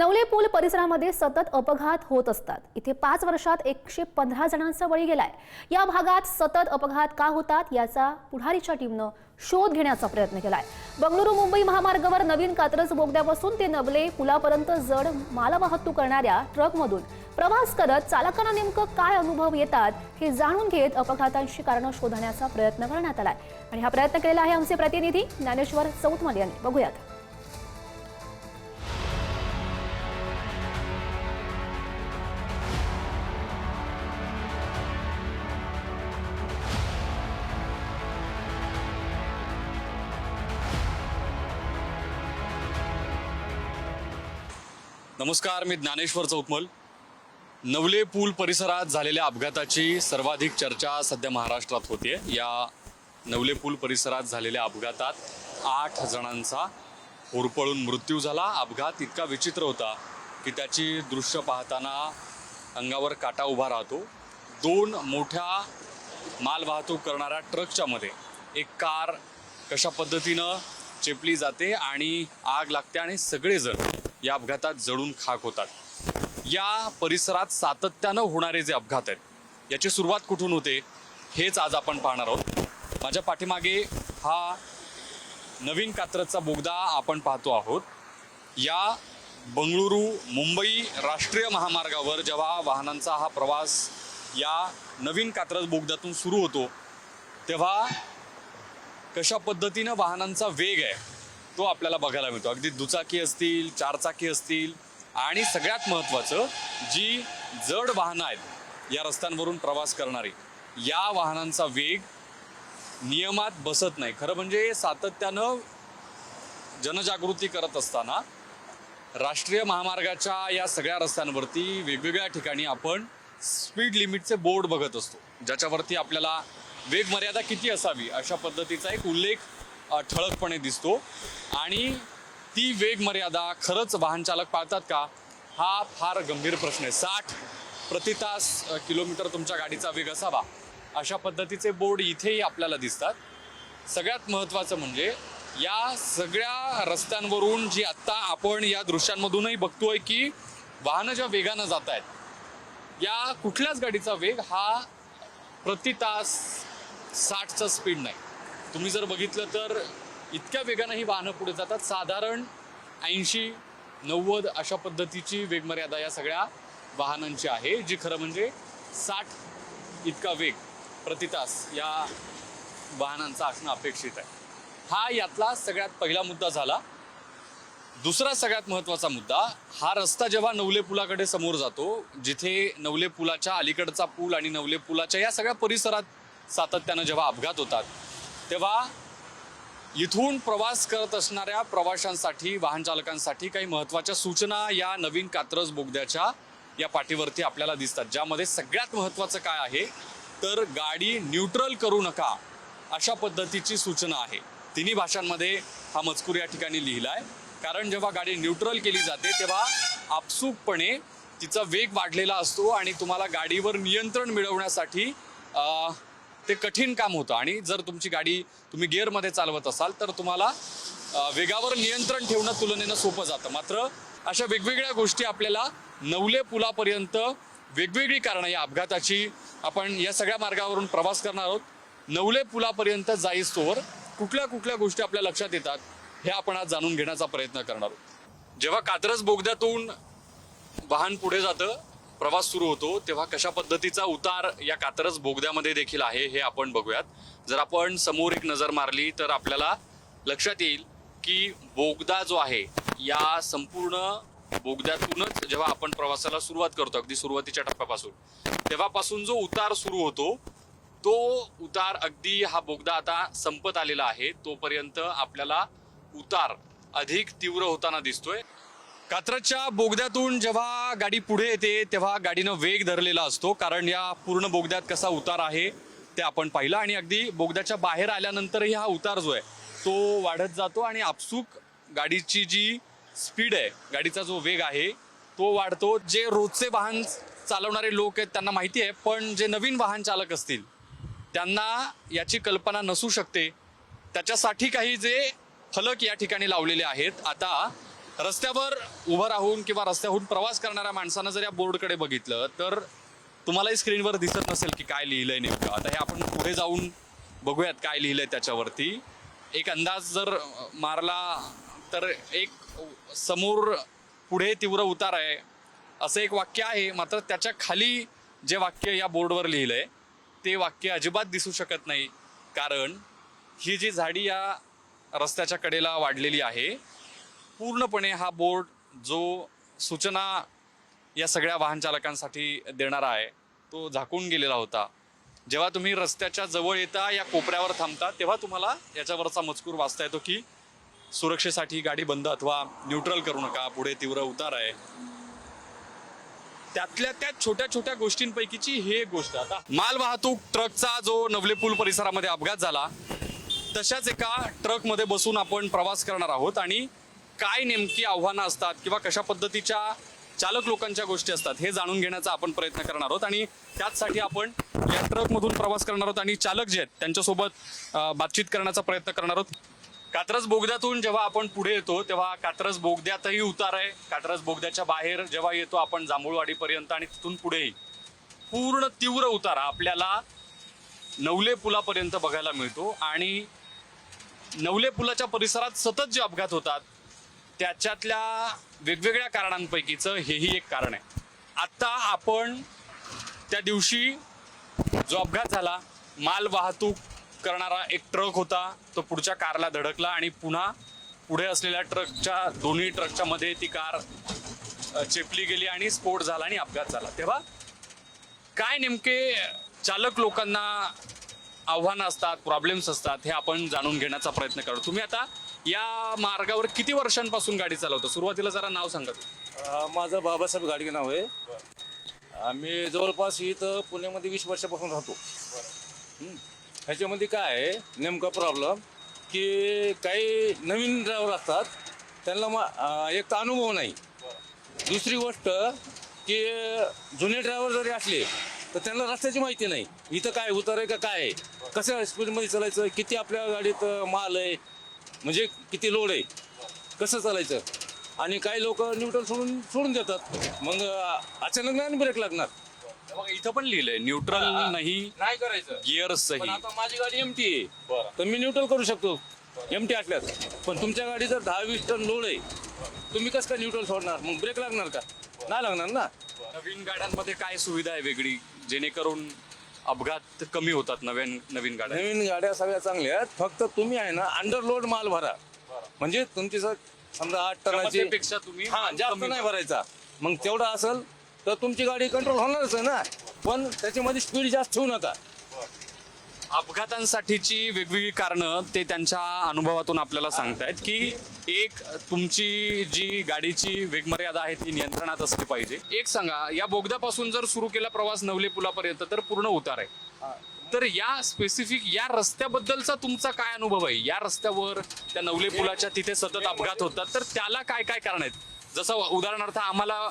नवले पूल परिसरामध्ये सतत अपघात होत असतात. इथे पाच वर्षात एकशे पंधरा जणांचा बळी गेलाय. या भागात सतत अपघात का होतात याचा पुढारीच्या टीमनं शोध घेण्याचा प्रयत्न केलाय. बंगळुरू मुंबई महामार्गावर नवीन कात्रज बोगद्यापासून ते नवले पुलापर्यंत जड मालवाहतूक करणाऱ्या ट्रकमधून प्रवास करत चालकांना नेमकं काय अनुभव येतात हे जाणून घेत अपघातांची कारणं शोधण्याचा प्रयत्न करण्यात आलाय. आणि हा प्रयत्न केलेला आहे आमचे प्रतिनिधी ज्ञानेश्वर चौथमल यांनी. बघूयात. नमस्कार मी ज्ञानेश्वर चौकमल. नवले पूल परिसरात झालेल्या अपघाताची सर्वाधिक चर्चा सध्या महाराष्ट्रात होते या नवले पूल परिसरात झालेल्या अपघातात आठ जणांचा होरपळून मृत्यू झाला. अपघात इतका विचित्र होता की त्याची दृश्य पाहताना अंगावर काटा उभा राहतो. दोन मोठ्या माल वाहतूक करणाऱ्या ट्रकच्या मध्ये एक कार कशा पद्धतीनं चेपली जाते आणि आग लागते आणि सगळेजण या अपघातात जळून खाक होतात. या परिसरात सातत्यानं होणारे जे अपघात आहेत याची सुरुवात कुठून होते हेच आज आपण पाहणार आहोत. माझ्या पाठीमागे हा नवीन कात्रजचा बोगदा आपण पाहतो आहोत. या बंगळुरू मुंबई राष्ट्रीय महामार्गावर जेव्हा वाहनांचा हा प्रवास या नवीन कात्रज बोगद्यातून सुरू होतो तेव्हा कशा पद्धतीनं वाहनांचा वेग आहे तो आपल्याला बघायला मिळतो. अगदी दुचाकी असतील चारचाकी असतील आणि सगळ्यात महत्त्वाचं जी जड वाहनं आहेत या रस्त्यांवरून प्रवास करणारी या वाहनांचा वेग नियमात बसत नाही. खरं म्हणजे सातत्यानं जनजागृती करत असताना राष्ट्रीय महामार्गाच्या या सगळ्या रस्त्यांवरती वेगवेगळ्या ठिकाणी आपण स्पीड लिमिटचे बोर्ड बघत असतो ज्याच्यावरती आपल्याला वेग मर्यादा किती असावी अशा पद्धतीचा एक उल्लेख ठळकपणे दिसतो. आणि ती वेग मर्यादा खरंच वाहन चालक पाळतात का? हा फार गंभीर प्रश्न आहे. साठ प्रति तास किलोमीटर तुमच्या गाडीचा वेग असावा अशा पद्धतीचे बोर्ड इथेही आपल्याला दिसतात. सगळ्यात महत्त्वाचं म्हणजे या सगळ्या रस्त्यांवरून जी आत्ता आपण या दृश्यांमधूनही बघतोय की वाहनं ज्या वेगानं जात आहेत या कुठल्याच गाडीचा वेग हा प्रति तास साठचा स्पीड नाही. तुम्ही जर बघितलं तर इतक्या वेगानं ही वाहनं पुढे जातात. साधारण ऐंशी नव्वद अशा पद्धतीची वेगमर्यादा या सगळ्या वाहनांची आहे जी खरं म्हणजे साठ इतका वेग प्रति तास या वाहनांचा असणं अपेक्षित आहे. हा यातला सगळ्यात पहिला मुद्दा झाला. दुसरा सगळ्यात महत्त्वाचा मुद्दा हा रस्ता जेव्हा नवले पुलाकडे समोर जातो जिथे नवले पुलाच्या अलीकडचा पूल आणि नवले पुलाच्या या सगळ्या परिसरात सातत्यानं जेव्हा अपघात होतात तेव्हा इथून प्रवास करत असणाऱ्या प्रवाशांसाठी वाहन चालकांसाठी काही महत्त्वाच्या सूचना या नवीन कात्रज बोगद्याच्या या पाठीवरती आपल्याला दिसतात ज्यामध्ये सगळ्यात महत्त्वाचं काय आहे? तर गाडी न्यूट्रल करू नका अशा पद्धतीची सूचना आहे. तिन्ही भाषांमध्ये हा मजकूर या ठिकाणी लिहिला आहे कारण जेव्हा गाडी न्यूट्रल केली जाते तेव्हा आपसूकपणे तिचा वेग वाढलेला असतो आणि तुम्हाला गाडीवर नियंत्रण मिळवण्यासाठी ते कठीण काम होतं. आणि जर तुमची गाडी तुम्ही गिअरमध्ये चालवत असाल तर तुम्हाला वेगावर नियंत्रण ठेवणं तुलनेनं सोपं जातं. मात्र अशा वेगवेगळ्या गोष्टी आपल्याला नवले पुलापर्यंत वेगवेगळी कारणं या अपघाताची आपण या सगळ्या मार्गावरून प्रवास करणार आहोत. नवले पुलापर्यंत जाईस्तोवर कुठल्या कुठल्या गोष्टी आपल्या लक्षात येतात हे आपण आज जाणून घेण्याचा प्रयत्न करणार आहोत. जेव्हा कात्रज बोगद्यातून वाहन पुढे जातं प्रवास सुरू होतो तेव्हा कशा पद्धतीचा उतार या कात्रज बोगद्यामध्ये देखील आहे हे आपण बघूयात. जर आपण समोर एक नजर मारली तर आपल्याला लक्षात येईल की बोगदा जो आहे या संपूर्ण बोगद्यातूनच जेव्हा आपण प्रवासाला सुरुवात करतो अगदी सुरुवातीच्या टप्प्यापासून तेव्हापासून जो उतार सुरू होतो तो उतार अगदी हा बोगदा आता संपत आलेला आहे. तोपर्यंत आपल्याला उतार अधिक तीव्र होताना दिसतोय. कात्रजच्या बोगद्यातून जेव्हा गाडी पुढे येते तेव्हा गाडीनं वेग धरलेला असतो. कारण या पूर्ण बोगद्यात कसा उतार आहे ते आपण पाहिलं. आणि अगदी बोगद्याच्या बाहेर आल्यानंतरही हा उतार जो आहे तो वाढत जातो. आणि आपसूक गाडीची जी स्पीड आहे गाडीचा जो वेग आहे तो वाढतो. जे रोजचे वाहन चालवणारे लोक आहेत त्यांना माहिती आहे पण जे नवीन वाहन चालक असतील त्यांना याची कल्पना नसू शकते. त्याच्यासाठी काही जे फलक या ठिकाणी लावलेले आहेत. आता रस्त्यावर उभं राहून किंवा रस्त्याहून प्रवास करणाऱ्या माणसानं जर या बोर्डकडे बघितलं तर तुम्हालाही स्क्रीनवर दिसत नसेल की काय लिहिलंय नेमकं. आता हे आपण पुढे जाऊन बघूयात काय लिहिलंय त्याच्यावरती. एक अंदाज जर मारला तर एक समोर पुढे तीव्र उतार आहे असं एक वाक्य आहे. मात्र त्याच्याखाली जे वाक्य या बोर्डवर लिहिलंय ते वाक्य अजिबात दिसू शकत नाही. कारण ही जी झाडी या रस्त्याच्या कडेला वाढलेली आहे पूर्णपणे हा बोर्ड जो सूचना या सगळ्या वाहन चालकांसाठी देणारा आहे तो झाकून गेलेला होता. जेव्हा तुम्ही रस्त्याच्या जवळ येता या कोपऱ्यावर थांबता तेव्हा तुम्हाला याच्यावरचा मजकूर वाचता येतो की सुरक्षेसाठी गाडी बंद अथवा न्यूट्रल करू नका पुढे तीव्र उतार आहे. त्यातल्या त्या छोट्या छोट्या गोष्टींपैकीची ही एक गोष्ट आता माल वाहतूक ट्रकचा जो नवले पूल परिसरामध्ये अपघात झाला तशाच एका ट्रकमध्ये बसून आपण प्रवास करणार आहोत आणि काय नेमकी आव्हानं असतात किंवा कशा पद्धतीच्या चालक लोकांच्या गोष्टी असतात हे जाणून घेण्याचा आपण प्रयत्न करणार आहोत. आणि त्याचसाठी आपण या ट्रकमधून प्रवास करणार आहोत आणि चालक जे आहेत त्यांच्यासोबत बातचीत करण्याचा प्रयत्न करणार आहोत. कात्रज बोगद्यातून जेव्हा आपण पुढे येतो तेव्हा कात्रज बोगद्यातही उतार आहे. कात्रज बोगद्याच्या बाहेर जेव्हा येतो आपण जांभूळवाडीपर्यंत आणि तिथून पुढेही. पूर्ण तीव्र उतारा आपल्याला नवले पुलापर्यंत बघायला मिळतो. आणि नवले पुलाच्या परिसरात सतत जे अपघात होतात त्याच्यातल्या वेगवेगळ्या कारणांपैकीचं हेही एक कारण आहे. आत्ता आपण त्या दिवशी जो अपघात झाला माल वाहतूक करणारा एक ट्रक होता तो पुढच्या कारला धडकला आणि पुन्हा पुढे असलेल्या ट्रकच्या दोन्ही ट्रकच्या मध्ये ती कार चेपली गेली आणि स्फोट झाला आणि अपघात झाला. तेव्हा काय नेमके चालक लोकांना आव्हानं असतात प्रॉब्लेम्स असतात हे आपण जाणून घेण्याचा प्रयत्न करू तुम्ही आता या मार्गावर किती वर्षांपासून गाडी चालवता? सुरुवातीला जरा नाव सांगा तुम्ही. अ, माझं बाबासाहेब गाडगे नाव आहे. आम्ही जवळपास इथं पुण्यामध्ये वीस वर्षापासून राहतो. हं. ह्याच्यामध्ये काय आहे नेमका प्रॉब्लेम की काही नवीन ड्रायव्हर असतात त्यांना मा अ, एक तर अनुभव नाही. दुसरी गोष्ट की जुने ड्रायव्हर जरी असले तर त्यांना रस्त्याची माहिती नाही. इथं काय उतर आहे का काय आहे? कसं स्पीडमध्ये चालायचं? किती आपल्या गाडीत माल आहे? म्हणजे किती लोड आहे? कसं चालायचं? आणि काही लोक न्यूट्रल सोडून सोडून देतात. मग अचानक नाही ब्रेक लागणार. बघा, इथं पण लिहिलंय न्यूट्रल नाही नाही करायचं. गिअर पण सही आता माझी गाडी एमटी आहे. तर मी न्यूट्रल करू शकतो. एमटी असल्यास. पण तुमच्या गाडी जर दहा वीस टन लोड आहे तुम्ही कसं काय न्यूट्रल सोडणार? मग ब्रेक लागणार का? नाही लागणार ना? नवीन गाड्यांमध्ये काय सुविधा आहे वेगळी? जेणेकरून अपघात कमी होतात नवीन नवीन गाड्या. नवीन गाड्या सगळ्या चांगल्या आहेत. फक्त तुम्ही आहे ना अंडरलोड माल भरा. म्हणजे तुमची जर समजा आठ टनाची क्षमतेपेक्षा तुम्ही हा जास्त नाही भरायचा. मग तेवढा असेल तर तुमची गाडी कंट्रोल होणारच आहे ना. पण त्याच्यामध्ये स्पीड जास्त ठेवू नका. अपघातांसाठीची वेगवेगळी कारणं ते त्यांच्या अनुभवातून आपल्याला सांगतायत की एक तुमची जी गाडीची वेगमर्यादा आहे ती नियंत्रणात असली पाहिजे. एक सांगा या बोगद्यापासून जर सुरू केला प्रवास नवले पुलापर्यंत तर पूर्ण उतार आहे. तर या स्पेसिफिक या रस्त्याबद्दलचा तुमचा काय अनुभव आहे? या रस्त्यावर त्या नवले पुलाच्या तिथे सतत अपघात होतात तर त्याला काय काय कारण आहेत? जसं उदाहरणार्थ आम्हाला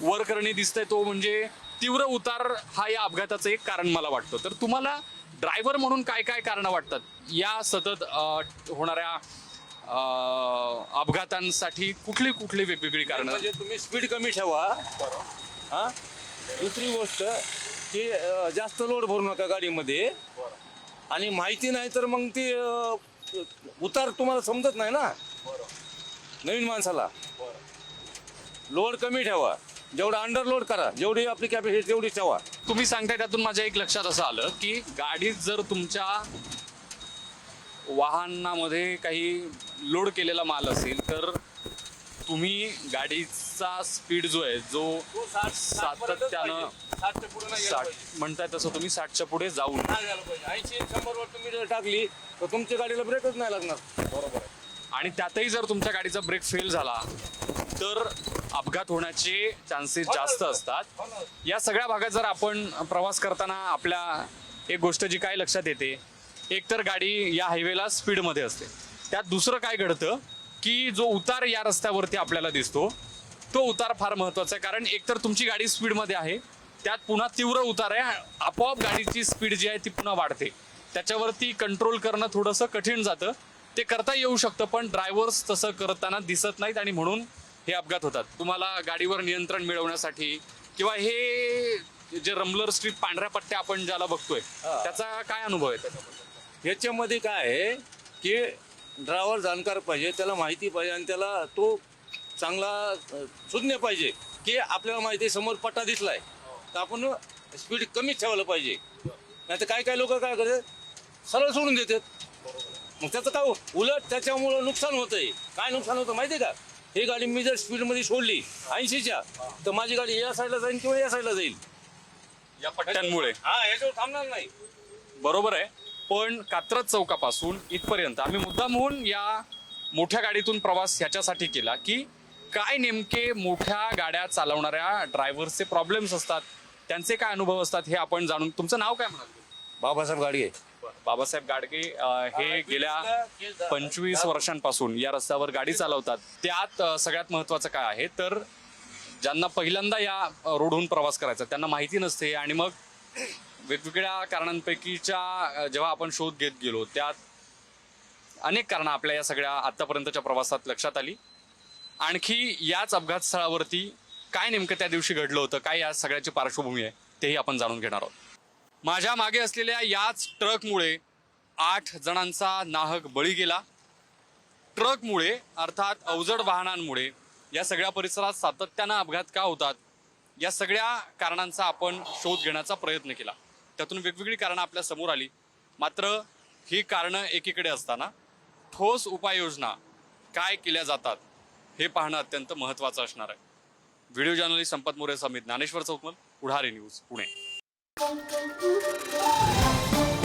वर करणे दिसतंय तो म्हणजे तीव्र उतार हा या अपघाताचं एक कारण मला वाटतं. तर तुम्हाला ड्रायव्हर म्हणून काय काय कारण वाटतात? या सतत होणाऱ्या अपघातांसाठी कुठली कुठली वेगवेगळी कारण? म्हणजे तुम्ही स्पीड कमी ठेवा. हा? दुसरी गोष्ट की जास्त लोड भरू नका गाडीमध्ये. आणि माहिती नाही तर मग ती उतार तुम्हाला समजत नाही ना? नवीन माणसाला. लोड कमी ठेवा. जेवढा अंडरलोड करा जेवढी आपली कॅपॅसिटी तेवढी ठेवा. तुम्ही सांगताय त्यातून माझ्या एक लक्षात असं आलं की गाडीत जर तुमच्या वाहनामध्ये काही लोड केलेला माल असेल तर तुम्ही गाडीचा स्पीड जो आहे जो सातत्यानं साठ म्हणताय तसं तुम्ही साठच्या पुढे जाऊन. ऐंशी शंभरवर तुम्ही जर टाकली तर तुमच्या गाडीला ब्रेकच नाही लागणार. बरोबर आणि त्यातही जर तुमच्या गाडीचा ब्रेक फेल झाला तर अपघात होण्याचे चान्सेस जास्त असतात. या सगळ्या भागात जर आपण प्रवास करताना आपल्या एक गोष्ट जी काय लक्षात येते एक तर गाडी या हायवेला स्पीडमध्ये असते. त्यात दुसरं काय घडतं की जो उतार या रस्त्यावरती आपल्याला दिसतो तो उतार फार महत्त्वाचा आहे. कारण एकतर तुमची गाडी स्पीडमध्ये आहे त्यात पुन्हा तीव्र उतार आहे आपोआप गाडीची स्पीड जी आहे ती पुन्हा वाढते. त्याच्यावरती कंट्रोल करणं थोडंसं कठीण जातं. ते करता येऊ शकतं पण ड्रायव्हर्स तसं करताना दिसत नाहीत आणि म्हणून हे अपघात होतात तुम्हाला गाडीवर नियंत्रण मिळवण्यासाठी किंवा हे जे रमलर स्ट्रीप पांढऱ्या पट्ट्या आपण ज्याला बघतोय. त्याचा काय अनुभव आहे? ह्याच्यामध्ये काय आहे की ड्रायव्हर जाणकार पाहिजे त्याला माहिती पाहिजे आणि त्याला तो चांगला सुज्ञ पाहिजे की आपल्याला माहिती आहे समोर पट्टा दिसलाय तर आपण स्पीड कमीच ठेवायला पाहिजे नाही तर काय काय लोक काय करतात सरळ सोडून देतात मग त्याचं काय हो? उलट त्याच्यामुळं नुकसान होतंय काय नुकसान होतं माहिती आहे का ही गाडी मी जर स्पीडमध्ये सोडली ऐंशीच्या तर माझी गाडी या साईडला जाईल किंवा या साईडला जाईल. या पट्ट्यांमुळे हा याच्यावर थांबणार नाही. बरोबर आहे. पण कात्रज चौकापासून इथपर्यंत आम्ही मुद्दाम होऊन या मोठ्या गाडीतून प्रवास ह्याच्यासाठी केला की काय नेमके मोठ्या गाड्या चालवणाऱ्या ड्रायव्हर्सचे प्रॉब्लेम्स असतात त्यांचे काय अनुभव असतात हे आपण जाणून तुमचं नाव काय म्हणाल? बाबासाहेब गाडगे. बाबासाहेब गाडगे हे गेल्या पंचवीस वर्षांपासून या रस्त्यावर गाडी चालवतात. त्यात सगळ्यात महत्वाचं काय आहे? तर ज्यांना पहिल्यांदा या रोडहून प्रवास करायचा त्यांना माहिती नसते आणि मग वेगवेगळ्या कारणांपैकीच्या जेव्हा आपण शोध घेत गेलो त्यात अनेक कारणं आपल्या या सगळ्या आतापर्यंतच्या प्रवासात लक्षात आली. आणखी याच अपघात स्थळावरती काय नेमकं त्या दिवशी घडलं होतं काय या सगळ्याची पार्श्वभूमी आहे तेही आपण जाणून घेणार आहोत. माझ्या मागे असलेल्या याच ट्रकमुळे आठ जणांचा नाहक बळी गेला. ट्रकमुळे अर्थात अवजड वाहनांमुळे या सगळ्या परिसरात सातत्यानं अपघात का होतात? या सगळ्या कारणांचा आपण शोध घेण्याचा प्रयत्न केला. त्यातून वेगवेगळी कारणं आपल्यासमोर आली. मात्र ही कारणं एकीकडे असताना ठोस उपाययोजना काय केल्या जातात हे पाहणं अत्यंत महत्त्वाचं असणार आहे. व्हिडिओ जर्नलिस्ट संपत मोरे समित Dnyaneshwar चौकमल Pudhari news Pune. Thank you.